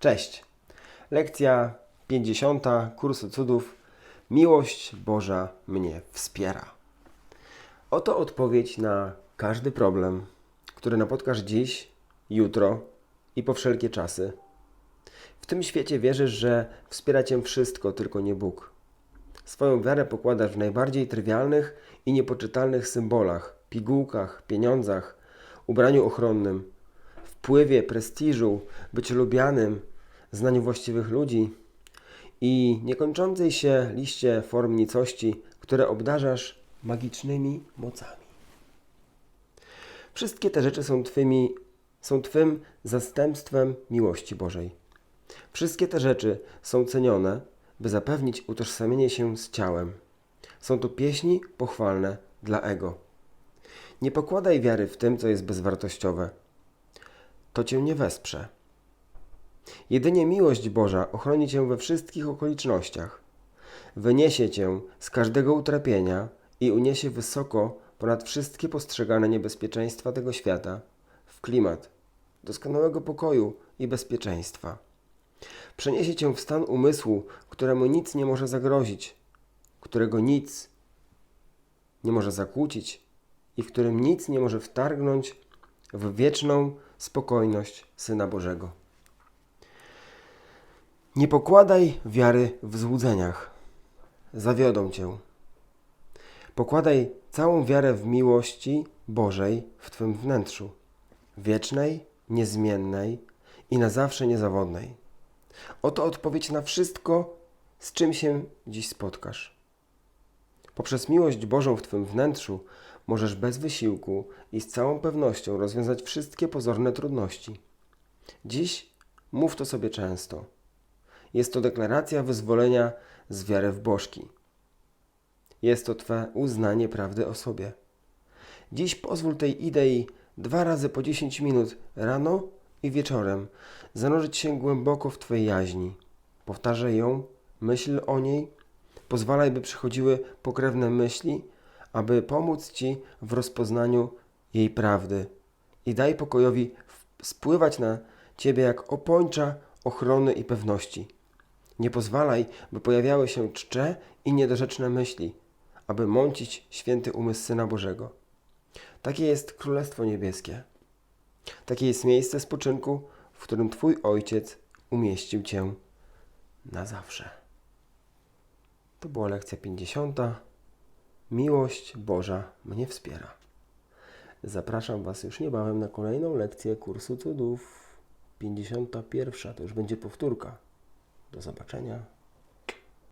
Cześć. Lekcja 50 kursu cudów. Miłość Boża mnie wspiera. Oto odpowiedź na każdy problem, który napotkasz dziś, jutro i po wszelkie czasy. W tym świecie wierzysz, że wspiera cię wszystko, tylko nie Bóg. Swoją wiarę pokładasz w najbardziej trywialnych i niepoczytalnych symbolach, pigułkach, pieniądzach, ubraniu ochronnym, wpływie, prestiżu, byciu lubianym, znaniu właściwych ludzi i niekończącej się liście form nicości, które obdarzasz magicznymi mocami. Wszystkie te rzeczy są, twymi, są Twym zastępstwem miłości Bożej. Wszystkie te rzeczy są cenione, by zapewnić utożsamienie się z ciałem. Są to pieśni pochwalne dla ego. Nie pokładaj wiary w tym, co jest bezwartościowe. To cię nie wesprze. Jedynie miłość Boża ochroni cię we wszystkich okolicznościach. Wyniesie cię z każdego utrapienia i uniesie wysoko ponad wszystkie postrzegane niebezpieczeństwa tego świata w klimat doskonałego pokoju i bezpieczeństwa. Przeniesie cię w stan umysłu, któremu nic nie może zagrozić, którego nic nie może zakłócić i w którym nic nie może wtargnąć w wieczną spokojność Syna Bożego. Nie pokładaj wiary w złudzeniach. Zawiodą cię. Pokładaj całą wiarę w miłości Bożej w Twym wnętrzu, wiecznej, niezmiennej i na zawsze niezawodnej. Oto odpowiedź na wszystko, z czym się dziś spotkasz. Poprzez miłość Bożą w Twym wnętrzu możesz bez wysiłku i z całą pewnością rozwiązać wszystkie pozorne trudności. Dziś mów to sobie często. Jest to deklaracja wyzwolenia z wiary w bożki. Jest to Twe uznanie prawdy o sobie. Dziś pozwól tej idei dwa razy po 10 minut rano i wieczorem zanurzyć się głęboko w Twojej jaźni. Powtarzaj ją, myśl o niej, pozwalaj, by przychodziły pokrewne myśli, aby pomóc Ci w rozpoznaniu jej prawdy i daj pokojowi spływać na Ciebie jak opończa ochrony i pewności. Nie pozwalaj, by pojawiały się czcze i niedorzeczne myśli, aby mącić święty umysł Syna Bożego. Takie jest Królestwo Niebieskie. Takie jest miejsce spoczynku, w którym Twój Ojciec umieścił Cię na zawsze. To była lekcja 50. Miłość Boża mnie wspiera. Zapraszam Was już niebawem na kolejną lekcję kursu cudów. 51. To już będzie powtórka. Do zobaczenia.